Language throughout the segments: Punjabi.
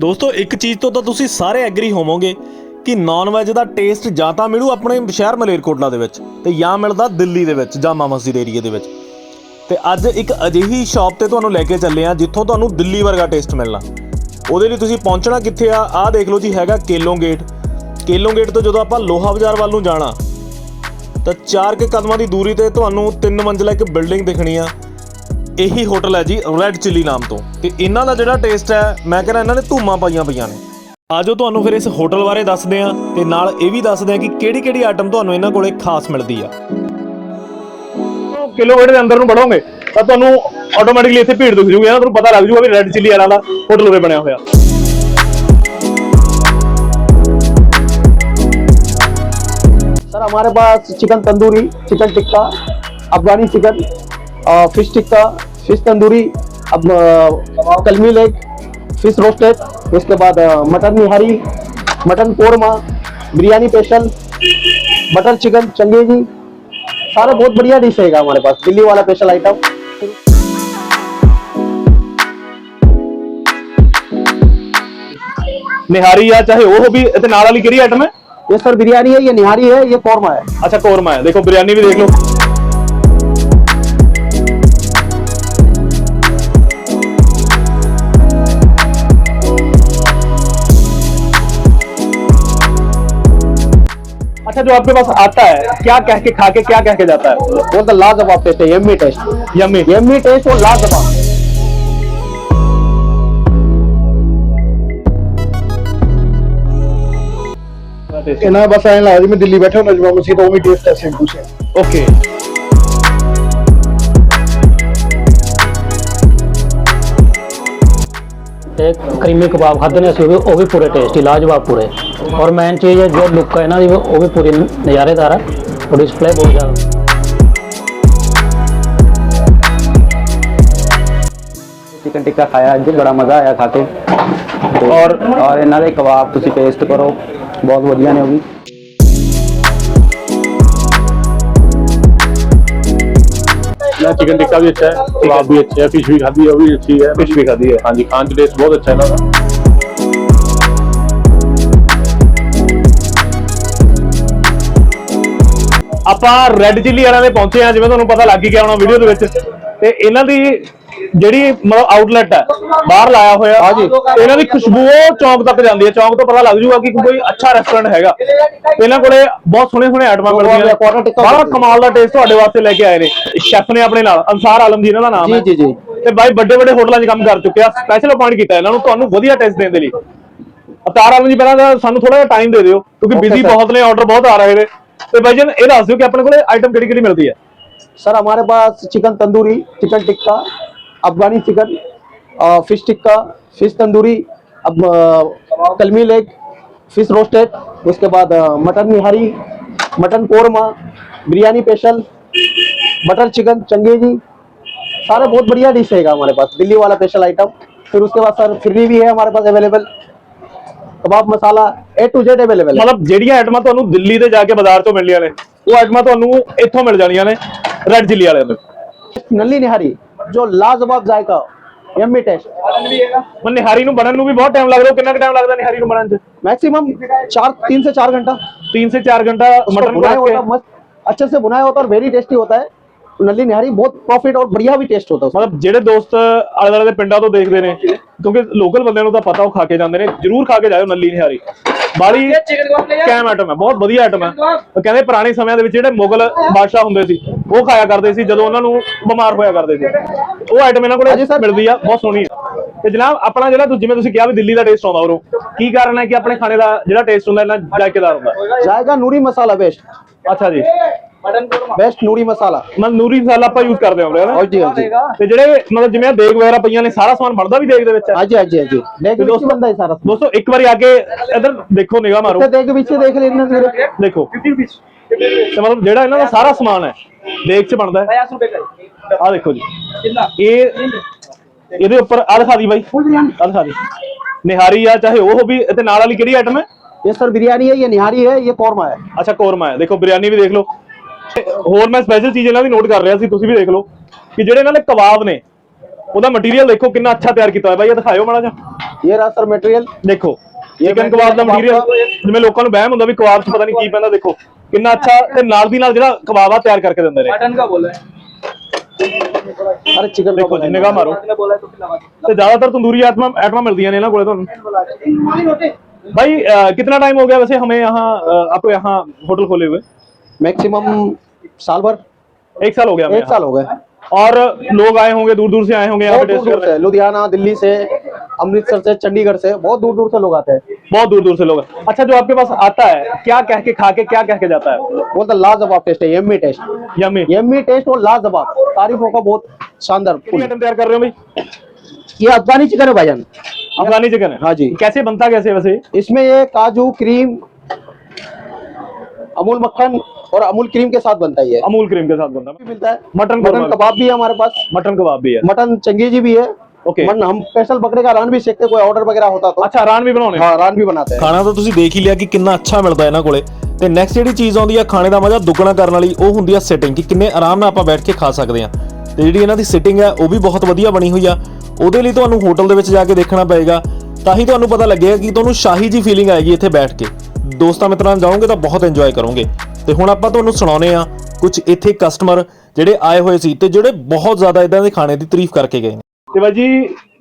ਦੋਸਤੋ, ਇੱਕ ਚੀਜ਼ ਤੋਂ ਤਾਂ ਤੁਸੀਂ ਸਾਰੇ ਐਗਰੀ ਹੋਵੋਗੇ ਕਿ ਨਾਨ ਵੈਜ ਦਾ ਟੇਸਟ ਜਾਂ ਤਾਂ ਮਿਲੂ ਆਪਣੇ ਸ਼ਹਿਰ ਮਲੇਰਕੋਟਲਾ ਦੇ ਵਿੱਚ ਤੇ ਜਾਂ ਮਿਲਦਾ ਦਿੱਲੀ ਦੇ ਵਿੱਚ ਜਾਮਾ ਮਸਜਿਦ ਏਰੀਆ ਦੇ ਵਿੱਚ। ਤੇ ਅੱਜ ਇੱਕ ਅਜਿਹੀ ਸ਼ਾਪ ਤੇ ਤੁਹਾਨੂੰ ਲੈ ਕੇ ਚੱਲੇ ਆ ਜਿੱਥੋਂ ਤੁਹਾਨੂੰ ਦਿੱਲੀ ਵਰਗਾ ਟੇਸਟ ਮਿਲਣਾ। ਉਹਦੇ ਲਈ ਤੁਸੀਂ ਪਹੁੰਚਣਾ ਕਿੱਥੇ ਆ? ਆਹ ਦੇਖ ਲਓ ਜੀ, ਹੈਗਾ ਕੇਲੋਂ ਗੇਟ ਕੇਲੋਂ ਗੇਟ ਤੋਂ ਜਦੋਂ ਆਪਾਂ ਲੋਹਾ ਬਾਜ਼ਾਰ ਵੱਲ ਨੂੰ ਜਾਣਾ, ਤਾਂ ਚਾਰ ਕੇ ਕਦਮਾਂ ਦੀ ਦੂਰੀ ਤੇ ਤੁਹਾਨੂੰ ਤਿੰਨ ਮੰਜ਼ਿਲਾ ਇੱਕ ਬਿਲਡਿੰਗ ਦਿਖਣੀ ਆ। ਇਹੀ ਹੋਟਲ ਹੈ ਜੀ ਰੈਡ ਚਿੱਲੀ ਨਾਮ ਤੋਂ ਤੇ ਇਹਨਾਂ ਦਾ ਜਿਹੜਾ ਟੇਸਟ ਹੈ ਮੈਂ ਕਹਿੰਦਾ ਇਹਨਾਂ ਨੇ ਧੂਮਾਂ ਪਾਈਆਂ ਪਈਆਂ ਨੇ ਆਜੋ ਤੁਹਾਨੂੰ ਫਿਰ ਇਸ ਹੋਟਲ ਬਾਰੇ ਦੱਸਦੇ ਆ ਤੇ ਨਾਲ ਇਹ ਵੀ ਦੱਸਦੇ ਆ ਕਿ ਕਿਹੜੀ ਕਿਹੜੀ ਆਈਟਮ ਤੁਹਾਨੂੰ ਇਹਨਾਂ ਕੋਲੇ ਖਾਸ ਮਿਲਦੀ ਆ ਕਿਲੋਮੀਟਰ ਦੇ ਅੰਦਰ ਨੂੰ ਵੜੋਗੇ ਤਾਂ ਤੁਹਾਨੂੰ ਆਟੋਮੈਟਿਕਲੀ ਇੱਥੇ ਭੀੜ ਦਿਖ ਜੂਗੀ ਨਾ ਤੁਹਾਨੂੰ ਪਤਾ ਲੱਗ ਜੂਗਾ ਵੀ ਰੈੱਡ ਚਿੱਲੀ ਵਾਲਾ ਦਾ ਹੋਟਲ ਉਰੇ ਬਣਿਆ ਹੋਇਆ सर हमारे पास chicken tandoori chicken tikka Afghani chicken fish tikka fish tandoori अब कलमी लेग फ़िश रोस्टेड उसके बाद mutton nihari mutton korma biryani special butter chicken Changezi सारा बहुत बढ़िया डिश है हमारे पास दिल्ली वाला स्पेशल आइटम निहारी या चाहे वो भी इतने नाराली गिरी आइटम है? ये सर बिरयानी है ये निहारी है ये कोरमा है। अच्छा कोरमा है। देखो बिरयानी भी देख लो। अच्छा जो आपके पास आता है क्या कह के खा के क्या कह के जाता है वो तो लाजवाब टेस्ट है yummy taste yummy yummy taste और लाजवाब ਇਹਨਾਂ ਬਸ ਐਂ ਲੱਗਦਾ ਜਿਵੇਂ ਦਿੱਲੀ ਬੈਠੇ ਹੁੰਦਾ ਜਮਾ ਮਸੀਹ ਤਾਂ ਉਹ ਵੀ ਟੇਸਟ ਹੈ ਸੇਮ ਟੂ ਸੇਮ ओके ਤੇ ਕਰੀਮੀ ਕਬਾਬ ਖਾਦੇ ਨੇ ਅਸੀਂ ਉਹ ਵੀ ਉਹ ਵੀ ਪੂਰੇ ਟੇਸਟੀ ਲਾਜਵਾਬ ਪੂਰੇ और मेन चीज़ है जो लुक है ना वो भी पूरी नज़ारेदार है और डिस्प्ले बहुत ज़्यादा चिकन टिक्का खाया जी बड़ा मज़ा आया खा के और और इन्हें कबाब तुम टेस्ट करो बहुत वजिया ने भी चिकन टिक्का भी अच्छा है कबाब भी अच्छा है फ़िश भी खाधी है वो भी अच्छी है फ़िश भी खाधी है हाँ जी खान का टेस्ट बहुत अच्छा है ना ਆਪਾਂ ਰੈੱਡ ਚਿੱਲੀ ਵਾਲਿਆਂ ਦੇ ਪਹੁੰਚੇ ਆ ਜਿਵੇਂ ਤੁਹਾਨੂੰ ਪਤਾ ਲੱਗ ਹੀ ਗਿਆ ਹੋਣਾ ਵੀਡੀਓ ਦੇ ਵਿੱਚ। ਤੇ ਇਹਨਾਂ ਦੀ ਜਿਹੜੀ ਮਤਲਬ ਆਊਟਲੈਟ ਹੈ ਬਾਹਰ ਲਾਇਆ ਹੋਇਆ ਹਾਂਜੀ। ਇਹਨਾਂ ਦੀ ਖੁਸ਼ਬੂ ਉਹ ਚੌਂਕ ਤੱਕ ਜਾਂਦੀ ਹੈ। ਚੌਂਕ ਤੋਂ ਪਤਾ ਲੱਗ ਜੂਗਾ ਕਿ ਕੋਈ ਅੱਛਾ ਰੈਸਟੋਰੈਂਟ ਹੈਗਾ। ਇਹਨਾਂ ਕੋਲੇ ਬਹੁਤ ਸੋਹਣੇ ਸੋਹਣੇ ਆਈਟਮਾਂ ਮਿਲਦੀਆਂ ਨੇ। ਬੜਾ ਕਮਾਲ ਦਾ ਟੇਸਟ ਤੁਹਾਡੇ ਵਾਸਤੇ ਲੈ ਕੇ ਆਏ ਨੇ। ਸ਼ੈਫ ਨੇ ਆਪਣੇ ਨਾਲ ਅਨਸਾਰ ਆਲਮ ਜੀ ਇਹਨਾਂ ਦਾ ਨਾਮ ਹੈ। जी जी ਤੇ ਬਾਈ ਵੱਡੇ ਵੱਡੇ ਹੋਟਲਾਂ 'ਚ ਕੰਮ ਕਰ ਚੁੱਕਿਆ। ਸਪੈਸ਼ਲ ਅਪਾਇੰਟ ਕੀਤਾ ਇਹਨਾਂ ਨੂੰ ਤੁਹਾਨੂੰ ਵਧੀਆ ਟੈਸਟ ਦੇਣ ਦੇ ਲਈ। ਅਵਤਾਰ ਆਲਮ ਜੀ ਪਹਿਲਾਂ ਸਾਨੂੰ ਥੋੜਾ ਜਿਹਾ ਟਾਈਮ ਦੇ ਦਿਓ ਕਿਉਂਕਿ ਬਿਜ਼ੀ ਬਹੁਤ ਨੇ ਆਰਡਰ ਬਹੁਤ ਆ ਰਹੇ ਨੇ। तो भाईजान ये दस दो कि अपने को आइटम कि मिलती है? सर, हमारे पास chicken tandoori, chicken tikka, Afghani chicken fish tikka, fish tandoori, अब कलमी लेग, फ़िश रोस्टेड, उसके बाद mutton nihari, mutton korma, biryani special butter chicken, Changezi, सारा बहुत बढ़िया डिश है हमारे पास, दिल्ली वाला स्पेशल आइटम फिर उसके बाद, सर, फ्री भी है हमारे पास available kebab masala A to Z available है ਮਤਲਬ ਜਿਹੜੀਆਂ ਆਈਟਮਾਂ ਤੁਹਾਨੂੰ ਦਿੱਲੀ ਤੇ ਜਾ ਕੇ ਬਾਜ਼ਾਰ 'ਚੋਂ ਮਿਲਣੀਆਂ ਨੇ ਉਹ ਆਈਟਮਾਂ ਤੁਹਾਨੂੰ ਇੱਥੋਂ ਮਿਲ ਜਾਣੀਆਂ ਨੇ ਰੈੱਡ ਚਿੱਲੀ ਵਾਲਿਆਂ ਤੋਂ नली निहारी जो लाजवाब जायका यम्मी टेस्ट ਮਨ ਨਿਹਾਰੀ ਨੂੰ ਬਣਨ ਨੂੰ ਵੀ ਬਹੁਤ ਟਾਈਮ ਲੱਗਦਾ ਕਿੰਨਾ ਕੁ ਟਾਈਮ ਲੱਗਦਾ ਨਿਹਾਰੀ ਨੂੰ ਬਣਨ 'ਚ मैक्सिमम चार तीन से चार घंटा 3 से 4 घंटा उसको मटन को भुनाया रख के होता मस्त अच्छे से भुनाया होता है और वेरी टेस्टी होता है नली निहारी बहुत प्रॉफिट और बढ़िया भी टेस्ट होता है उसका। ਮਤਲਬ ਜਿਹੜੇ ਦੋਸਤ ਆਲੇ ਦੁਆਲੇ ਦੇ ਪਿੰਡਾਂ ਤੋਂ ਦੇਖਦੇ ਨੇ ਕਿਉਂਕਿ ਲੋਕਲ ਬੰਦਿਆਂ ਨੂੰ ਤਾਂ ਪਤਾ ਉਹ ਖਾ ਕੇ ਜਾਂਦੇ ਨੇ। ਜਰੂਰ ਖਾ ਕੇ ਜਾਇਓ ਨੱਲੀ ਨਿਹਾਰੀ। ਬਾਲੀ ਕੈਮ ਆਟਮ ਹੈ ਬਹੁਤ ਵਧੀਆ ਆਟਮ ਹੈ। ਉਹ ਕਹਿੰਦੇ ਪੁਰਾਣੇ ਸਮਿਆਂ ਦੇ ਵਿੱਚ ਜਿਹੜੇ ਮੁਗਲ ਬਾਦਸ਼ਾਹ ਹੁੰਦੇ ਸੀ ਉਹ ਖਾਇਆ ਕਰਦੇ ਸੀ ਜਦੋਂ ਉਹਨਾਂ ਨੂੰ ਬਿਮਾਰ ਹੋਇਆ ਕਰਦੇ ਸੀ। ਉਹ ਆਟਮ ਇਹਨਾਂ ਕੋਲ ਅਜੇ ਮਿਲਦੀ ਆ ਬਹੁਤ ਸੋਹਣੀ ਹੈ ਤੇ ਜਨਾਬ ਆਪਣਾ ਜਿਹੜਾ ਜਿਵੇਂ ਤੁਸੀਂ ਕਿਹਾ ਵੀ ਦਿੱਲੀ ਦਾ ਟੇਸਟ ਆਉਂਦਾ ਉਰੋਂ ਕੀ ਕਾਰਨ ਹੈ ਕਿ ਆਪਣੇ ਖਾਣੇ ਦਾ ਜਿਹੜਾ ਟੇਸਟ ਹੁੰਦਾ ਇਹਨਾਂ ਜਾਇਕੇਦਾਰ ਹੁੰਦਾ? ਜਾਇਕਾ ਨੂਰੀ ਮਸਾਲਾ ਪੇਸ਼ ਅੱਛਾ ਜੀ। बेस्ट नूरी मसाला ਮਤਲਬ ਨੂਰੀ ਮਸਾਲਾ ਆਪਾਂ ਯੂਜ਼ ਕਰਦੇ ਹਾਂ हाँ जी हाँ जी ਤੇ ਜਿਹੜੇ ਮਤਲਬ ਜਿਵੇਂ ਆਹ ਦੇਗ ਵਗੈਰਾ ਪਈਆਂ ਨੇ ਸਾਰਾ ਸਮਾਨ ਬਣਦਾ ਵੀ ਦੇਗ ਦੇ ਵਿੱਚ ਹੈ हाँ जी हाँ जी हाँ जी देख दोस्तों- नीचे बंदा है सारा ਦੋਸਤੋ ਇੱਕ ਵਾਰੀ ਆ ਕੇ ਇਧਰ ਦੇਖੋ ਨਿਗਾਹ ਮਾਰੋ तो देख पीछे देख लेना मेरे ਦੇਖੋ ਤੇ ਮਤਲਬ ਜਿਹੜਾ ਇਹਨਾਂ ਦਾ ਸਾਰਾ ਸਮਾਨ ਹੈ ਦੇਗ ਚ ਬਣਦਾ ਹੈ ਆ ਦੇਖੋ ਜੀ ਇਹ ਇਹਦੇ ਉੱਪਰ ਆ ਦਿਖਾ ਦੀ ਬਾਈ ਆ ਦਿਖਾ ਦੀ ਨਿਹਾਰੀ ਆ ਚਾਹੇ ਉਹ ਵੀ ਤੇ ਨਾਲ ਵਾਲੀ ਕਿਹੜੀ ਆਈਟਮ ਹੈ ये सर बिरयानी है ये निहारी है ये कौरमा है ਅੱਛਾ ਕੋਰਮਾ ਹੈ ਦੇਖੋ ਬਿਰਿਆਨੀ ਵੀ ਦੇਖ ਲਓ ਤੇ ਹੋਰ ਮੈਂ ਸਪੈਸ਼ਲ ਚੀਜ਼ ਇਹਨਾਂ ਦੀ ਨੋਟ ਕਰ ਰਿਹਾ ਸੀ ਤੁਸੀਂ ਵੀ ਦੇਖ ਲਓ ਕਿ ਜਿਹੜੇ ਇਹਨਾਂ ਦੇ ਕਬਾਬ ਨੇ ਉਹਦਾ ਮਟੀਰੀਅਲ ਦੇਖੋ ਕਿੰਨਾ ਅੱਛਾ ਤਿਆਰ ਕੀਤਾ ਹੋਇਆ ਬਾਈ ਇਹ ਦਿਖਾਇਓ ਮਾੜਾ ਜਿਹਾ ये रहा सर मटेरियल ਦੇਖੋ ਇਹ ਚਿਕਨ ਕਬਾਬ ਦਾ ਕਬਾਬ ਮਟੀਰੀਅਲ ਦਾ- ਜਿਵੇਂ ਲੋਕਾਂ ਨੂੰ ਵਹਿਮ ਹੁੰਦਾ ਵੀ ਕਬਾਬ 'ਚ ਪਤਾ ਨਹੀਂ ਕੀ ਪੈਂਦਾ ਦੇਖੋ ਕਿੰਨਾ ਅੱਛਾ ਤੇ ਨਾਲ ਦੀ ਨਾਲ ਜਿਹੜਾ ਕਬਾਬ ਆ ਤਿਆਰ ਕਰਕੇ ਦਿੰਦੇ ਨੇ अरे चिकन ਦੇਖੋ ਜੀ ਨਿਗਾਹ ਮਾਰੋ ਤੇ ਜ਼ਿਆਦਾਤਰ ਤੰਦੂਰੀ ਆਈਟਮਾਂ ਆਈਟਮਾਂ ਮਿਲਦੀਆਂ ਨੇ ਇਹਨਾਂ ਕੋਲੇ ਤੁਹਾਨੂੰ भाई अ, कितना टाइम हो गया वैसे हमें यहाँ अ, आपको यहाँ होटल खोले हुए मैक्सिमम साल भर? एक साल हो गया एक साल हो गए यहाँ। और लोग आए होंगे दूर दूर से आए होंगे यहाँ पे टेस्ट करने। लुधियाना दिल्ली से अमृतसर से चंडीगढ़ से बहुत दूर दूर से लोग आते हैं। बहुत दूर दूर से लोग। अच्छा जो आपके पास आता है क्या कह के खा के क्या कह के जाता है? बोलते लाजवाब टेस्ट है yummy taste. Yummy yummy taste और लाजवाब। तारीफों का बहुत शानदार तैयार कर रहे हो भाई? ये अफगानी चिकन है भाईजान। अफगानी चिकन है? हाँ जी। कैसे बनता कैसे वैसे? इसमें ये काजू क्रीम अमूल मक्खन और अमूल क्रीम के साथ बनता है ये अमूल क्रीम के साथ बनता भी है मिलता है मटन कौरमा मटन भी। कबाब भी है हमारे पास मटन कबाब भी है मटन चंगेजी भी है ओके। मन हम स्पेशल बकरे का रान भी सेकते कोई ऑर्डर वगैरह होता तो अच्छा रान भी बनाने हाँ रान भी बनाते हैं ਖਾਣਾ ਤਾਂ ਤੁਸੀਂ ਦੇਖ ਹੀ ਲਿਆ ਕਿ ਕਿੰਨਾ ਅੱਛਾ ਮਿਲਦਾ ਇਹਨਾਂ ਕੋਲੇ ਤੇ ਨੈਕਸਟ ਜਿਹੜੀ ਚੀਜ਼ ਆਉਂਦੀ ਆ ਖਾਣੇ ਦਾ ਮਜ਼ਾ ਦੁੱਗਣਾ ਕਰਨ ਵਾਲੀ ਉਹ ਹੁੰਦੀ ਆ ਸਿਟਿੰਗ ਕਿ ਕਿੰਨੇ ਆਰਾਮ ਨਾਲ ਆਪਾਂ ਬੈਠ ਕੇ ਖਾ ਸਕਦੇ ਆ ਤੇ ਜਿਹੜੀ ਇਹਨਾਂ ਦੀ ਸਿਟਿੰਗ ਹੈ ਉਹ ਵੀ ਬਹੁਤ ਵਧੀਆ ਬਣੀ ਹੋਈ ਆ ਉਹਦੇ ਲਈ ਤੁਹਾਨੂੰ ਹੋਟਲ ਦੇ ਵਿੱਚ ਜਾ ਕੇ ਦੇਖਣਾ ਪਏਗਾ ਤਾਂ ਹੀ ਤੁਹਾਨੂੰ ਪਤਾ ਲੱਗੇਗਾ ਕਿ ਤੁਹਾਨੂੰ ਸ਼ਾਹੀ ਜੀ ਫੀਲਿੰਗ ਆਏਗੀ ਇੱਥੇ ਬੈਠ ਕੇ ਦੋਸਤਾਂ ਮਿੱਤਰਾਂ ਨਾਲ ਜਾਓਗੇ ਤਾਂ ਬਹੁਤ ਇੰਜੋਏ ਕਰੋਗੇ ਤੇ ਹੁਣ ਆਪਾਂ ਤੁਹਾਨੂੰ ਸੁਣਾਉਨੇ ਆ ਕੁਝ ਇੱਥੇ ਕਸਟਮਰ ਜਿਹੜੇ ਆਏ ਹੋਏ ਸੀ ਤੇ ਜਿਹੜੇ ਬਹੁਤ ਜ਼ਿਆਦਾ ਇਦਾਂ ਦੇ ਖਾਣੇ ਦੀ ਤਾਰੀਫ ਕਰਕੇ ਗਏ ਨੇ। ਤੇ ਬਾਜੀ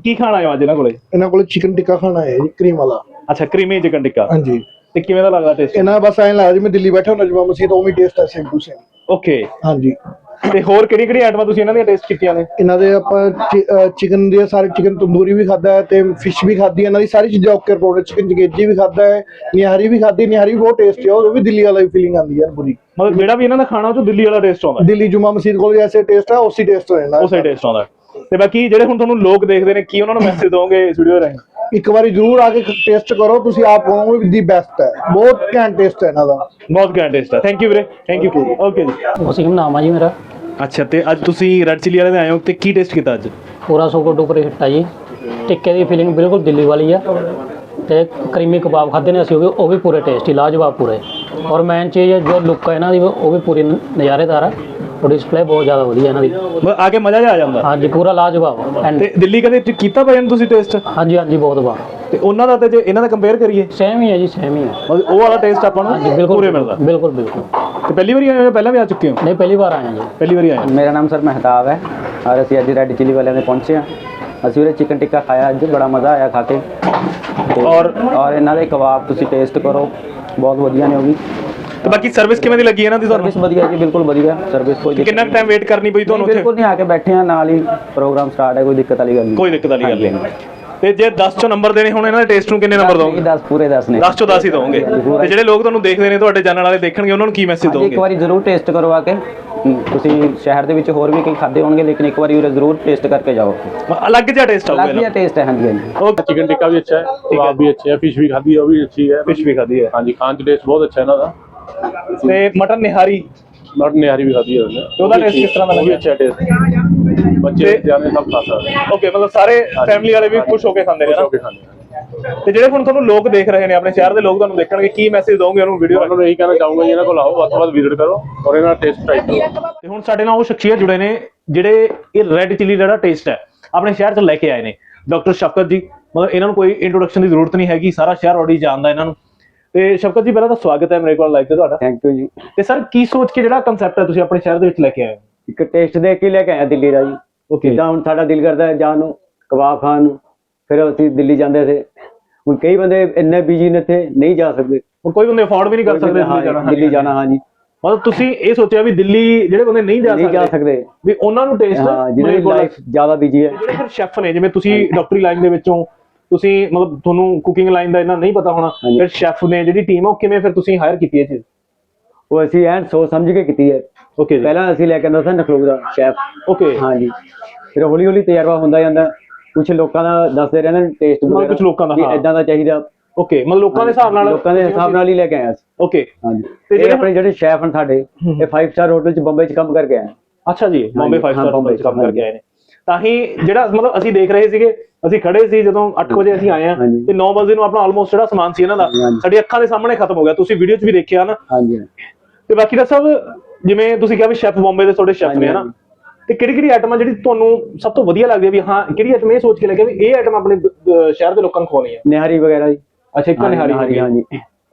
ਕੀ ਖਾਣਾ ਹੈ ਅੱਜ ਇਹਨਾਂ ਕੋਲੇ? ਇਹਨਾਂ ਕੋਲ ਚਿਕਨ ਟਿੱਕਾ ਖਾਣਾ ਹੈ ਜੀ ਕਰੀਮ ਵਾਲਾ। ਅੱਛਾ ਕਰੀਮੀ ਚਿਕਨ ਟਿੱਕਾ। ਹਾਂਜੀ। ਤੇ ਕਿਵੇਂ ਦਾ ਲੱਗਦਾ ਟੇਸਟ ਇਹਨਾਂ ਬਸ ਐਂ ਲੱਗਦਾ ਜਿਵੇਂ ਦਿੱਲੀ ਬੈਠਾ ਹੁੰਦਾ ਜਮਾ ਮਸੀਤ ਉਵੇਂ ਟੇਸਟ ਹੈ ਸੇਮ ਟੂ ਸੇਮ ਓਕੇ ਹਾਂਜੀ। ਤੇ ਹੋਰ ਕਿਹੜੀ ਕਿਹੜੀ ਆਈਟਮਾਂ ਤੁਸੀਂ ਇਹਨਾਂ ਦੀਆਂ ਟੇਸਟ ਕੀਤੀਆਂ ਨੇ? ਇਹਨਾਂ ਦੇ ਆਪਾਂ ਚਿਕਨ ਦੇ ਸਾਰੇ ਚਿਕਨ ਤੰਦੂਰੀ ਵੀ ਖਾਦਾ ਹੈ ਤੇ ਫਿਸ਼ ਵੀ ਖਾਦੀ ਇਹਨਾਂ ਦੀ ਸਾਰੀ ਚੀਜ਼ਾਂ ਓਕੇ ਰਿਪੋਰਟ ਚਿਕਨ ਜਗੇਜੀ ਵੀ ਖਾਦਾ ਹੈ ਨਿਹਾਰੀ ਵੀ ਖਾਦੀ ਨਿਹਾਰੀ ਬਹੁਤ ਟੇਸਟੀ ਹੈ ਉਹ ਵੀ ਦਿੱਲੀ ਵਾਲਾ ਫੀਲਿੰਗ ਆਉਂਦੀ ਹੈ ਪੂਰੀ। ਮਤਲਬ ਜਿਹੜਾ ਵੀ ਇਹਨਾਂ ਦਾ ਖਾਣਾ ਉਹ 'ਚੋਂ ਦਿੱਲੀ ਵਾਲਾ ਟੇਸਟ ਆਉਂਦਾ ਦਿੱਲੀ ਜੁਮਾ ਮਸੀਤ ਕੋਲ ਜੈਸੇ ਟੇਸਟ ਹੈ ਉਸੇ ਟੇਸਟ ਹੋ ਜਾਂਦਾ ਉਸੇ ਟੇਸਟ ਆਉਂਦਾ ਤੇ ਬਾਕੀ ਜਿਹੜੇ ਹੁਣ ਤੁਹਾਨੂੰ ਲੋਕ ਦੇਖਦੇ ਨੇ ਕੀ ਉਹਨਾਂ ਨੂੰ ਮੈਸੇਜ ਦੋਗੇ ਇਸ ਵੀਡੀਓ ਰਾਹੀਂ? ਇੱਕ ਵਾਰੀ ਜ਼ਰੂਰ ਆ ਕੇ ਟੇਸਟ ਕਰੋ ਤੁਸੀਂ ਆਪ ਕਹੋਗੇ ਦੀ ਬੈਸਟ ਹੈ। ਬਹੁਤ ਘੈਂਟ ਟੇਸਟ ਹੈ ਇਹਨਾਂ ਦਾ। ਬਹੁਤ ਘੈਂਟ ਟੇਸਟ ਹੈ। ਥੈਂਕ ਯੂ ਵੀਰੇ ਥੈਂਕ ਯੂ ਓਕੇ ਜੀ। ਵਸੀਮ ਨਾਮ ਆ ਜੀ ਮੇਰਾ। ਅੱਛਾ ਤੇ ਅੱਜ ਤੁਸੀਂ ਰੈਡ ਚਿਲੀ ਵਾਲੇ ਦੇ ਆਏ ਹੋ ਤੇ ਕੀ ਟੇਸਟ ਕੀਤਾ ਅੱਜ? ਪੂਰਾ ਸੁਪਰ ਡੁਪਰ ਹਿੱਟ ਆ ਜੀ। ਟਿੱਕੇ ਦੀ ਫੀਲਿੰਗ ਬਿਲਕੁਲ ਦਿੱਲੀ ਵਾਲੀ ਆ। ਤੇ ਕਰੀਮੀ ਕਬਾਬ ਖਾਦੇ ਨੇ ਅਸੀਂ ਉਹ ਵੀ ਉਹ ਵੀ ਪੂਰੇ ਟੇਸਟੀ ਲਾਜਵਾਬ ਪੂਰੇ। ਔਰ ਮੇਨ ਚੀਜ਼ ਜੋ ਲੁੱਕ ਹੈ ਇਹਨਾਂ ਦੀ ਉਹ ਵੀ ਪੂਰੀ ਨਜ਼ਾਰੇਦਾਰ ਆ। ਔਰ ਡਿਸਪਲੇ ਬਹੁਤ ਜ਼ਿਆਦਾ ਵਧੀਆ ਇਹਨਾਂ ਦੀ। ਮਤਲਬ ਆ ਕੇ ਮਜ਼ਾ ਜਿਹਾ ਆ ਜਾਂਦਾ। ਹਾਂਜੀ ਪੂਰਾ ਲਾਜਵਾਬ। ਐਂਡ ਤੇ ਦਿੱਲੀ ਕਦੇ ਟ- ਕੀਤਾ ਭਾਈ ਤੁਸੀਂ ਟੇਸਟ ਹਾਂਜੀ ਹਾਂਜੀ ਬਹੁਤ ਵਾਹ ਤੇ ਉਹਨਾਂ ਦਾ ਤੇ ਜੇ ਇਹਨਾਂ ਦਾ ਕੰਪੇਅਰ ਕਰੀਏ? ਸੇਮ ਹੀ ਹੈ ਜੀ ਸੇਮ ਹੀ ਹੈ। ਮਤਲਬ ਉਹ ਵਾਲਾ ਟੇਸਟ ਆਪਾਂ ਹਾਂਜੀ ਨੂੰ ਬਿਲਕੁਲ ਪੂਰੇ ਮਿਲਦਾ। ਬਿਲਕੁਲ ਬਿਲਕੁਲ। ਤੇ ਪਹਿਲੀ ਵਾਰੀ ਆਏ ਹੋ ਜਾਂ ਪਹਿਲਾਂ ਵੀ ਆ ਚੁੱਕੇ ਹੋ? ਨਹੀਂ ਪਹਿਲੀ ਵਾਰ ਆਏ ਹਾਂ ਜੀ। ਪਹਿਲੀ ਵਾਰੀ ਆਏ ਹੋ। ਮੇਰਾ ਨਾਮ ਸਰ ਮਹਿਤਾਬ ਹੈ। ਔਰ ਅਸੀਂ ਅੱਜ ਰੈੱਡ ਚਿਲੀ ਵਾਲਿਆਂ ਦੇ ਪਹੁੰਚੇ ਹਾਂ। ਅਸੀਂ ਉਰੇ ਚਿਕਨ ਟਿੱਕਾ ਖਾਇਆ ਅੱਜ ਬੜਾ ਮਜ਼ਾ ਆਇਆ ਖਾ ਕੇ। ਤੇ ਔਰ- ਔਰ ਇਹਨਾਂ ਦੇ ਕਬਾਬ ਤੁਸੀਂ ਟੇਸਟ ਕਰੋ। ਬਹੁਤ ਵਧੀਆ ਨੇ ਉਹ ਵੀ। ਤੇ ਬਾਕੀ ਸਰਵਿਸ ਕਿਵੇਂ ਦੀ ਲੱਗੀ ਇਹਨਾਂ ਦੀ ਤੁਹਾਨੂੰ ਸਰਵਿਸ ਵਧੀਆ ਜੀ ਬਿਲਕੁਲ ਵਧੀਆ ਸਰਵਿਸ ਕੋਈ ਦਿੱਕਤ ਕਿੰਨਾ ਟਾਈਮ ਵੇਟ ਕਰਨੀ ਪਈ ਤੁਹਾਨੂੰ ਨਹੀਂ, ਉੱਥੇ ਬਿਲਕੁਲ ਨਹੀਂ ਆ ਕੇ ਬੈਠੇ ਆ ਨਾਲ ਹੀ ਪ੍ਰੋਗਰਾਮ ਸਟਾਰਟ ਹੈ ਕੋਈ ਦਿੱਕਤ ਵਾਲੀ ਗੱਲ ਨਹੀਂ ਕੋਈ ਦਿੱਕਤ ਵਾਲੀ ਗੱਲ ਨਹੀਂ ਤੇ ਜੇ 10 ਚੋਂ ਨੰਬਰ ਦੇਣੇ ਹੁਣ ਇਹਨਾਂ ਦੇ ਟੇਸਟ ਨੂੰ ਕਿੰਨੇ ਨੰਬਰ ਦੋਗੇ 10 ਪੂਰੇ 10 ਨੇ 10 ਚੋਂ 10 ਹੀ ਦੋਗੇ ਤੇ ਜਿਹੜੇ ਲੋਕ ਤੁਹਾਨੂੰ ਦੇਖਦੇ ਨੇ ਤੁਹਾਡੇ ਚੈਨਲ ਵਾਲੇ ਦੇਖਣਗੇ ਉਹਨਾਂ ਨੂੰ ਕੀ ਮੈਸੇਜ ਇੱਕ ਦੋਗੇ ਵਾਰੀ ਜ਼ਰੂਰ ਟੇਸਟ ਕਰੋ ਆ ਕੇ ਹਮ, ਤੁਸੀਂ ਸ਼ਹਿਰ ਦੇ ਵਿੱਚ ਹੋਰ ਵੀ ਕਈ ਖਾਦੇ ਹੋਣਗੇ ਲੇਕਿਨ ਇੱਕ ਵਾਰੀ ਉਰੇ ਜ਼ਰੂਰ ਟੇਸਟ ਕਰਕੇ ਜਾਓ ਅਲੱਗ ਜਿਹਾ ਟੇਸਟ ਆਊਗਾ ਅਲੱਗ ਜਿਹਾ ਟੇਸਟ ਹੈ ਹਾਂਜੀ ਹਾਂਜੀ ਓਕੇ चिकन टिक्का भी अच्छा है कबाब भी अच्छे हैं फिश भी खाधी है वो भी अच्छी है ਫਿਸ਼ ਵੀ ਖਾਦੀ ਹੈ हाँ जी खान टेस्ट बहुत अच्छा है ना था ਤੇ ਮਟਨ ਨਿਹਾਰੀ। ਮਟਨ ਨਿਹਾਰੀ ਵੀ ਖਾਧੀ ਉਹਨੇ। ਤੇ ਉਹਦਾ ਟੇਸਟ ਕਿਸ ਤਰ੍ਹਾਂ ਦਾ ਲੱਗਿਆ? ਅੱਛਾ ਟੇਸਟ ਬੱਚੇ ਜਾਨੇ ਸਭ ਖਾ ਸਕਦੇ ਓਕੇ ਮਤਲਬ ਸਾਰੇ ਫੈਮਿਲੀ ਵਾਲੇ ਵੀ ਖੁਸ਼ ਹੋ ਕੇ ਖਾਂਦੇ ਨੇ ਖੁਸ਼ ਹੋ ਕੇ ਖਾਂਦੇ ਆ। ਤੇ ਜਿਹੜੇ ਹੁਣ ਤੁਹਾਨੂੰ ਲੋਕ ਦੇਖ ਰਹੇ ਨੇ ਆਪਣੇ ਸ਼ਹਿਰ ਦੇ ਲੋਕ ਤੁਹਾਨੂੰ ਦੇਖਣਗੇ ਕੀ ਮੈਸੇਜ ਦਿਓਗੇ ਉਹਨੂੰ ਵੀਡੀਓ ਉਹਨਾਂ ਇਹੀ ਕਹਿਣਾ ਚਾਹੂੰਗਾ ਜੀ ਕੋਲ ਆਓ ਵੱਧ ਤੋਂ ਵੱਧ ਵਿਜ਼ਿਟ ਕਰੋ ਔਰ ਇਹਨਾਂ ਦਾ ਟੇਸਟ ਟਰਾਈ ਕਰੋ। ਤੇ ਹੁਣ ਸਾਡੇ ਨਾਲ ਉਹ ਸ਼ਖਸੀਅਤ ਜੁੜੇ ਨੇ ਜਿਹੜੇ ਇਹ ਰੈੱਡ ਚਿਲੀ ਦਾ ਟੇਸਟ ਹੈ ਆਪਣੇ ਸ਼ਹਿਰ 'ਚ ਲੈ ਕੇ ਆਏ ਨੇ। ਡਾਕਟਰ ਸ਼ਫਕਤ ਜੀ ਮਤਲਬ ਇਹਨਾਂ ਨੂੰ ਕੋਈ ਇੰਟਰੋਡਕਸ਼ਨ ਦੀ ਜ਼ਰੂਰਤ ਨਹੀਂ ਹੈਗੀ ਸਾਰਾ ਸ਼ਹਿਰ ਆਲਰੇਡੀ ਜਾਣਦਾ ਇਹਨਾਂ ਨੂੰ। ਤੇ ਸ਼ਫਕਤ ਜੀ ਪਹਿਲਾਂ ਤਾਂ ਸਵਾਗਤ ਹੈ ਮੇਰੇ ਕੋਲ ਲਾਈਵ ਤੇ ਤੁਹਾਡਾ। ਥੈਂਕ ਯੂ ਜੀ। ਤੇ ਸਰ ਕੀ ਸੋਚ ਕੇ ਜਿਹੜਾ ਕਨਸੈਪਟ ਹੈ ਤੁਸੀਂ ਆਪਣੇ ਸ਼ਹਿਰ ਦੇ ਵਿੱਚ ਲੈ ਕੇ ਆਏ ਹੋ? ਇੱਕ ਟੇਸਟ ਦੇ ਕੇ ਲੈ ਕੇ ਆਇਆ ਦਿੱਲੀ ਦਾ ਜੀ। ਓਕੇ ਜਿੱਦਾਂ ਹੁਣ ਸਾਡਾ ਦਿਲ ਕਰਦਾ ਹੈ ਜਾਣ ਨੂੰ ਕਬਾਬ ਖਾਣ ਨੂੰ ਫਿਰ ਅਸੀਂ ਦਿੱਲੀ ਜਾਂਦੇ ਸੀ। ਹੁਣ ਕਈ ਬੰਦੇ ਇੰਨੇ ਬਿਜ਼ੀ ਨੇ ਇੱਥੇ ਨਹੀਂ ਜਾ ਸਕਦੇ। ਕੋਈ ਬੰਦੇ ਅਫੋਰਡ ਵੀ ਨਹੀਂ ਕਰ ਸਕਦੇ ਦਿੱਲੀ ਜਾਣਾ। ਦਿੱਲੀ ਜਾਣਾ ਹਾਂ ਜੀ। ਮਤਲਬ ਤੁਸੀਂ ਇਹ ਸੋਚਿਆ ਵੀ ਦਿੱਲੀ ਜਿਹੜੇ ਬੰਦੇ ਨਹੀਂ ਜਾ ਨਹੀਂ ਜਾ ਸਕਦੇ ਸਕਦੇ। ਵੀ ਉਹਨਾਂ ਨੂੰ ਟੇਸਟ ਹਾਂ ਜਿਹਨਾਂ ਦੀ ਲਾਈਫ ਜ਼ਿਆਦਾ ਬਿਜ਼ੀ ਹੈ। ਜਿਹੜੇ ਫਿਰ ਸ਼ੈਫ ਨੇ ਜਿਵੇਂ ਤੁਸੀਂ ਡਾਕਟਰੀ ਲਾਈਨ ਦੇ ਵਿੱਚੋਂ ਤੁਸੀਂ ਮਤਲਬ ਤੁਹਾਨੂੰ ਕੁਕਿੰਗ ਲਾਈਨ ਦਾ ਇਹਨਾਂ ਨਹੀਂ ਪਤਾ ਹੋਣਾ। ਹਾਂਜੀ। ਫਿਰ ਸ਼ੈਫ ਨੇ ਜਿਹੜੀ ਟੀਮ ਆ ਉਹ ਕਿਵੇਂ ਫਿਰ ਤੁਸੀਂ ਹਾਇਰ ਕੀਤੀ ਇਹ ਚੀਜ਼? ਉਹ ਅਸੀਂ ਐਨ ਸੋਚ ਸਮਝ ਕੇ ਕੀਤੀ ਹੈ। ਓਕੇ ਜੀ। ਪਹਿਲਾਂ ਅਸੀਂ ਲੈ ਕੇ ਆਂਦਾ ਸੀ ਨਖਲੂ ਦਾ ਸ਼ੈਫ ਓਕੇ ਹਾਂ ਜੀ ਫਿਰ ਹੌਲੀ ਹੌਲੀ ਤਜਰਬਾ ਹੁੰਦਾ ਜਾਂਦਾ। ਕੁਝ ਲੋਕਾਂ ਦਾ ਦੱਸਦੇ ਰਹਿੰਦੇ ਨੇ ਟੇਸਟ ਮਤਲਬ ਕੁਛ ਲੋਕਾਂ ਦਾ, ਹਾਂ। ਇਦਾਂ ਦਾ ਚਾਹੀਦਾ। ਓਕੇ ਮਤਲਬ ਲੋਕਾਂ ਦੇ ਹਿਸਾਬ ਨਾਲ ਲੋਕਾਂ ਦੇ ਹਿਸਾਬ ਨਾਲ ਹੀ ਲੈ ਕੇ ਆਇਆ ਸੀ ਓਕੇ ਹਾਂਜੀ। ਤੇ ਜਿਹੜੇ- ਆਪਣੇ ਜਿਹੜੇ ਸ਼ੈਫ ਹਨ ਸਾਡੇ ਇਹ 5 ਸਟਾਰ ਹੋਟਲ ਚ ਬੰਬਈ ਚ ਕੰਮ ਕਰਕੇ ਆਏ ਅੱਛਾ ਜੀ ਬੰਬੇ 5 ਹਾਂ, ਸਟਾਰ ਬੰਬੇ ਚ ਕੰਮ ਹਾਂਜੀ। ਕਰਕੇ ਆਏ ਨੇ। ਤਾਂ ਹੀ ਜਿਹੜਾ ਮਤਲਬ ਅਸੀਂ ਦੇਖ ਰਹੇ ਸੀਗੇ ਅਸੀਂ ਖੜੇ ਸੀ ਜਦੋਂ 8 ਵਜੇ ਅਸੀਂ ਆਏ ਆ। ਤੇ 9 ਵਜੇ ਨੂੰ ਆਪਣਾ ਆਲਮੋਸਟ ਜਿਹੜਾ ਸਮਾਨ ਸੀ ਇਹਨਾਂ ਦਾ। ਸਾਡੀ ਅੱਖਾਂ ਦੇ ਸਾਹਮਣੇ ਖਤਮ ਹੋ ਗਿਆ। ਤੁਸੀਂ ਵੀਡੀਓ 'ਚ ਵੀ ਦੇਖਿਆ ਨਾ। ਹਾਂਜੀ ਤੇ ਬਾਕੀ ਦਾ ਸਭ ਜਿਵੇਂ ਤੁਸੀਂ ਕਿਹਾ ਵੀ ਸ਼ੈਫ ਬੰਬੇ ਦੇ ਤੁਹਾਡੇ ਸ਼ੈਫ ਨੇ ਹਨਾ ਤੇ ਕਿਹੜੀ ਕਿਹੜੀ ਆਈਟਮ ਜਿਹੜੀ ਤੁਹਾਨੂੰ ਸਭ ਤੋਂ ਵਧੀਆ ਲੱਗਦੀ ਹੈ ਵੀ ਹਾਂ ਕਿਹੜੀ ਆਈਟਮ ਇਹ ਸੋਚ ਕੇ ਲੱਗਿਆ ਵੀ ਇਹ ਆਈਟਮ ਆਪਣੇ ਸ਼ਹਿਰ ਦੇ ਲੋਕਾਂ ਨੂੰ ਖਵਾਉਣੀ ਹੈ ਨਿਹਾਰੀ ਵਗੈਰਾ ਜੀ। ਅੱਛਾ ਇੱਕ ਨਿਹਾਰੀ ਹਾਂਜੀ।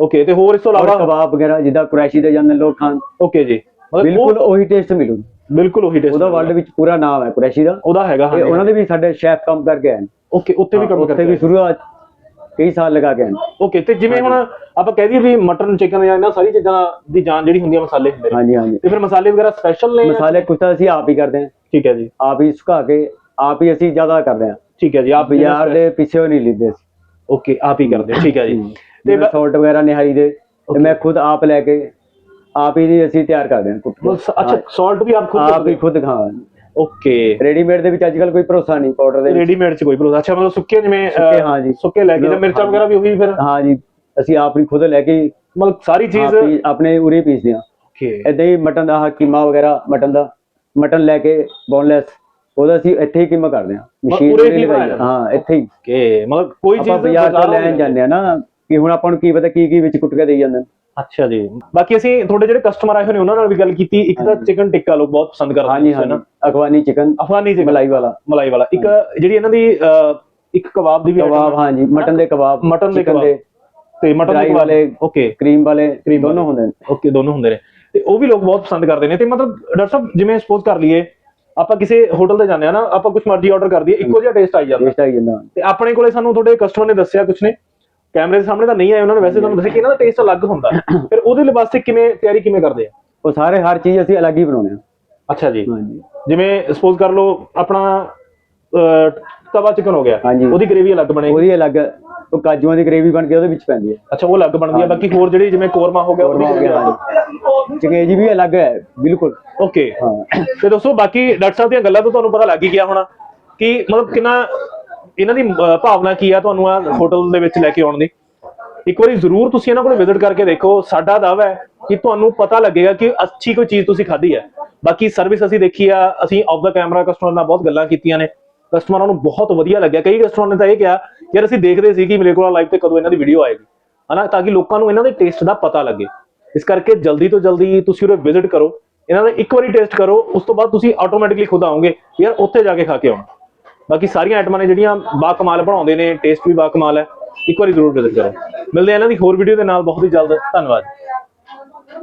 ਓਕੇ ਤੇ ਹੋਰ ਇਸ ਤੋਂ ਇਲਾਵਾ? ਕਬਾਬ ਵਗੈਰਾ ਜਿੱਦਾਂ ਕੁਰੈਸ਼ੀ ਦੇ ਜਾਂਦੇ ਲੋਕ ਖਾਣ। ਓਕੇ ਜੀ। ਬਿਲਕੁਲ ਉਹੀ ਟੇਸਟ ਮਿਲੂ। ਬਿਲਕੁਲ ਉਹੀ ਟੇਸਟ ਉਹਦਾ ਵਰਲਡ ਵਿੱਚ ਪੂਰਾ ਨਾਮ ਹੈ ਕੁਰੈਸ਼ੀ ਦਾ। ਉਹਦਾ ਹੈਗਾ ਹਾਂ ਉਹਨਾਂ ਦੇ ਵੀ ਸਾਡੇ ਸ਼ੈਫ ਕੰਮ ਕਰਕੇ ਆਏ ਓਕੇ ਉੱਥੇ ਵੀ ਕੰਮ ਕਰਦੇ ਵੀ ਸ਼ੁਰੂਆਤ ਕਈ ਸਾਲ ਲਗਾ ਕੇ ਆਏ ਓਕੇ ਤੇ ਜਿਵੇਂ ਹੁਣ ਆਪਾਂ ਕਹਿ ਦਈਏ ਵੀ ਮਟਨ ਚਿਕਨ ਜਾਂ ਇਹਨਾਂ ਸਾਰੀ ਚੀਜ਼ਾਂ ਦੀ ਜਾਨ ਜਿਹੜੀ ਹੁੰਦੀ ਆ ਮਸਾਲੇ ਹੁੰਦੇ ਨੇ। ਹਾਂਜੀ ਹਾਂਜੀ। ਤੇ ਫਿਰ ਮਸਾਲੇ ਵਗੈਰਾ ਸਪੈਸ਼ਲ ਨੇ? ਮਸਾਲੇ ਕੁਛ ਤਾਂ ਅਸੀਂ ਆਪ ਹੀ ਕਰਦੇ ਹਾਂ। ਠੀਕ ਹੈ ਜੀ। ਆਪ ਹੀ ਸੁਕਾ ਕੇ ਆਪ ਹੀ ਅਸੀਂ ਜ਼ਿਆਦਾ ਕਰਦੇ ਹਾਂ। ਠੀਕ ਹੈ ਜੀ ਆਪ ਬਾਜ਼ਾਰ ਦੇ ਪਿੱਛੇ ਨਹੀਂ ਲਿੱਦੇ ਓਕੇ ਆਪ ਹੀ ਕਰਦੇ ਹੋ। ਠੀਕ ਹੈ ਜੀ। ਤੇ ਸਾਲਟ ਵਗੈਰਾ ਨਿਹਾਰੀ ਦੇ ਤੇ ਮੈਂ ਖੁਦ ਆਪ ਲੈ ਕੇ ਆਪ ਹੀ ਅਸੀਂ ਤਿਆਰ ਕਰਦੇ ਹਾਂ ਕੁੱਟ ਕੇ। ਅੱਛਾ ਸਾਲਟ ਵੀ ਆਪ ਖੁਦ ਆਪ ਹੀ ਖੁਦ ਖਾਵਾਂ। ਓਕੇ। ਰੈਡੀਮੇਡ ਦੇ ਵਿੱਚ ਅੱਜ ਕੱਲ ਕੋਈ ਭਰੋਸਾ ਨਹੀਂ ਪਾਊਡਰ ਦੇ ਵਿੱਚ। ਰੈਡੀਮੇਡ ਚ ਕੋਈ ਭਰੋਸਾ? ਅੱਛਾ ਮਤਲਬ ਸੁੱਕੇ ਜਿਵੇਂ ਅਹ, ਸੁੱਕੇ, ਹਾਂ ਜੀ। ਸੁੱਕੇ ਲੈ ਕੇ ਜਾਂ ਮਿਰਚਾਂ ਹਾਂ। ਵਗੈਰਾ ਵੀ ਉਹੀ ਫਿਰ? ਹਾਂ ਜੀ ਅਸੀਂ ਆਪ ਹੀ ਖੁਦ ਲੈ ਕੇ ਮਤਲਬ ਸਾਰੀ ਚੀਜ਼ ਆਪ ਹੀ ਆਪਣੇ ਉਰੇ ਪੀਸਦੇ ਹਾਂ। ਓਕੇ। ਏਦਾਂ ਹੀ ਮਟਨ ਦਾ ਆਹ ਕੀਮਾ ਵਗੈਰਾ ਮਟਨ ਦਾ। ਮਟਨ ਲੈ ਕੇ ਬੋਨਲੈਸ ਉਹਦਾ ਅਸੀਂ ਇੱਥੇ ਹੀ ਕੀਮਾ ਕਰਦੇ ਹਾਂ। ਮਸ਼ੀਨ ਉਰੇ ਨਹੀਂ ਹੀ ਇੱਥੇ ਹੀ। ਓਕੇ ਮਤਲਬ ਕੋਈ ਚੀਜ਼ ਆਪਾਂ ਬਾਜ਼ਾਰ ਤੋਂ ਲੈਣ ਜਾਂਦੇ ਆ ਨਾ ਕਿ ਹੁਣ ਆਪਾਂ ਨੂੰ ਕੀ ਪਤਾ ਕੀ ਕੀ ਵਿੱਚ ਕੁੱਟ ਕੇ ਦੇਈ ਜਾਂਦੇ ਨੇ। ਅੱਛਾ ਜੀ। ਬਾਕੀ ਅਸੀਂ ਤੁਹਾਡੇ ਜਿਹੜੇ ਕਸਟਮਰ ਆਏ ਹੋਏ ਨੇ ਉਹਨਾਂ ਨਾਲ ਵੀ ਗੱਲ ਕੀਤੀ। ਇੱਕ ਤਾਂ ਚਿਕਨ ਟਿੱਕਾ ਲੋਕ ਬਹੁਤ ਪਸੰਦ ਕਰਦੇ ਨੇ ਹਾਂਜੀ ਅਫਗਾਨੀ ਚਿਕਨ ਅਫਗਾਨੀ ਚਿਕਨ ਮਲਾਈ ਵਾਲਾ। ਮਲਾਈ ਵਾਲਾ। ਇੱਕ ਜਿਹੜੀ ਇਹਨਾਂ ਦੀ ਇੱਕ ਕਬਾਬ ਦੀ ਵੀ ਕਬਾਬ ਹੈ। ਹਾਂਜੀ। ਮਟਨ ਦੇ ਕਬਾਬ ਮਟਨ ਦੇ ਕਬਾਬ। ਤੇ ਮਟਨ ਦੇ ਵਾਲੇ ਓਕੇ ਕਰੀਮ ਵਾਲੇ ਦੋਨੋਂ ਹੁੰਦੇ ਨੇ। ਓਕੇ ਦੋਨੋਂ ਹੁੰਦੇ ਨੇ। ਤੇ ਉਹ ਵੀ ਲੋਕ ਬਹੁਤ ਪਸੰਦ ਕਰਦੇ ਨੇ। ਤੇ ਮਤਲਬ ਡਾਕਟਰ ਸਾਹਿਬ ਜਿਵੇਂ ਸਪੋਜ਼ ਕਰ ਲਈਏ ਆਪਾਂ ਕਿਸੇ ਹੋਟਲ ਤੇ ਜਾਂਦੇ ਆ ਨਾ ਆਪਾਂ ਕੁਝ ਮਰਜ਼ੀ ਆਰਡਰ ਕਰ ਦਈਏ ਇੱਕੋ ਜਿਹਾ ਟੇਸਟ ਆਈ ਜਾਂਦਾ। ਟੇਸਟ ਆਈ ਜਾਂਦਾ। ਤੇ ਆਪਣੇ ਕੋਲੇ ਸਾਨੂੰ ਤੁਹਾਡੇ ਕਸਟਮਰ ਨੇ ਦੱਸਿਆ ਕੁਝ ਨੇ? ਕੈਮਰੇ ਦੇ ਸਾਹਮਣੇ ਤਾਂ ਨਹੀਂ ਆਏ ਉਹਨਾਂ ਨੇ ਵੈਸੇ ਤੁਹਾਨੂੰ ਦੱਸਿਆ ਕਿ ਇਹਨਾਂ ਦਾ ਟੇਸਟ ਅਲੱਗ ਹੁੰਦਾ। ਫਿਰ ਉਹਦੇ ਲਈ ਵਾਸਤੇ ਕਿਵੇਂ ਤਿਆਰੀ ਕਿਵੇਂ ਕਰਦੇ ਆ? ਉਹ ਸਾਰੇ ਹਰ ਚੀਜ਼ ਅਸੀਂ ਅਲੱਗ ਹੀ ਬਣਾਉਂਦੇ ਹਾਂ। ਅੱਛਾ ਜੀ। ਹਾਂਜੀ। ਜਿਵੇਂ ਸਪੋਜ਼ ਕਰ ਲਓ ਆਪਣਾ ਤਵਾ ਚਿਕਨ ਹੋ ਗਿਆ। ਹਾਂਜੀ। ਉਹਦੀ ਗ੍ਰੇਵੀ ਅਲੱਗ ਬਣੇਗੀ। ਉਹਦੀ ਅਲੱਗ ਉਹ ਕਾਜੂਆਂ ਦੀ ਗ੍ਰੇਵੀ ਬਣ ਕੇ ਉਹਦੇ ਵਿੱਚ ਪੈਂਦੀ ਹੈ। ਅੱਛਾ ਉਹ ਅਲੱਗ ਬਣਦੀ ਹੈ। ਬਾਕੀ ਹੋਰ ਜਿਹੜੀ ਜਿਵੇਂ ਕੋਰਮਾ ਹੋ ਗਿਆ ਹੋ ਗਿਆ ਹਾਂਜੀ। ਚੰਗੇਜੀ ਵੀ ਅਲੱਗ ਹੈ ਬਿਲਕੁਲ। ਓਕੇ ਹਾਂ। ਤੇ ਦੋਸਤੋ ਬਾਕੀ ਡਾਕਟਰ ਸਾਹਿਬ ਦੀਆਂ ਗੱਲਾਂ ਤੋਂ ਤੁਹਾਨੂੰ ਪਤਾ ਲੱਗ ਹੀ ਗਿਆ ਹੋਣਾ ਕਿ ਮਤਲਬ ਕਿੰਨਾ ਇਹਨਾਂ ਦੀ ਭਾਵਨਾ ਕੀ ਆ ਤੁਹਾਨੂੰ ਆ ਹੋਟਲ ਦੇ ਵਿੱਚ ਲੈ ਕੇ ਆਉਣ ਦੀ? ਇੱਕ ਵਾਰੀ ਜ਼ਰੂਰ ਤੁਸੀਂ ਇਹਨਾਂ ਕੋਲ ਵਿਜ਼ਿਟ ਕਰਕੇ ਦੇਖੋ, ਸਾਡਾ ਦਾਅਵਾ ਹੈ ਕਿ ਤੁਹਾਨੂੰ ਪਤਾ ਲੱਗੇਗਾ ਕਿ ਅੱਛੀ ਕੋਈ ਚੀਜ਼ ਤੁਸੀਂ ਖਾਧੀ ਹੈ। ਬਾਕੀ ਸਰਵਿਸ ਅਸੀਂ ਦੇਖੀ ਆ, ਅਸੀਂ ਆਫ ਦਾ ਕੈਮਰਾ ਕਸਟਮਰ ਨਾਲ ਬਹੁਤ ਗੱਲਾਂ ਕੀਤੀਆਂ ਨੇ। ਕਸਟਮਰਾਂ ਨੂੰ ਬਹੁਤ ਵਧੀਆ ਲੱਗਿਆ। ਕਈ ਕਸਟਮਰਾਂ ਨੇ ਤਾਂ ਇਹ ਕਿਹਾ, ਯਾਰ ਅਸੀਂ ਦੇਖਦੇ ਸੀ ਕਿ ਮੇਰੇ ਕੋਲ ਲਾਈਵ ਤੇ ਕਦੋਂ ਇਹਨਾਂ ਦੀ ਵੀਡੀਓ ਆਏਗੀ। ਹਨਾ, ਤਾਂ ਕਿ ਲੋਕਾਂ ਨੂੰ ਇਹਨਾਂ ਦੇ ਟੇਸਟ ਦਾ ਪਤਾ ਲੱਗੇ। ਇਸ ਕਰਕੇ ਜਲਦੀ ਤੋਂ ਜਲਦੀ ਤੁਸੀਂ ਉਰੇ ਵਿਜ਼ਿਟ ਕਰੋ। ਇਹਨਾਂ ਦਾ ਇੱਕ ਵਾਰੀ ਟੇਸਟ ਕਰੋ, ਉਸ ਤੋਂ ਬਾਅਦ ਤੁਸੀਂ ਆਟੋਮੈਟਿਕਲੀ ਖੁਦ ਆਓਗੇ, ਯਾਰ ਉੱਥੇ ਜਾ ਕੇ ਖਾ ਕੇ ਆਉਣਾ। ਬਾਕੀ ਸਾਰੀਆਂ ਆਈਟਮਾਂ ਨੇ ਜਿਹੜੀਆਂ ਬਾ ਕਮਾਲ ਬਣਾਉਂਦੇ ਨੇ ਟੇਸਟ ਵੀ ਬਾ ਕਮਾਲ ਹੈ। ਇੱਕ ਵਾਰੀ ਜ਼ਰੂਰ ਵਿਜ਼ਿਟ ਕਰੋ। ਮਿਲਦੇ ਆ ਇਹਨਾਂ ਦੀ ਹੋਰ ਵੀਡੀਓ ਦੇ ਨਾਲ। ਬਹੁਤ ਹੀ ਜਲਦ। ਧੰਨਵਾਦ।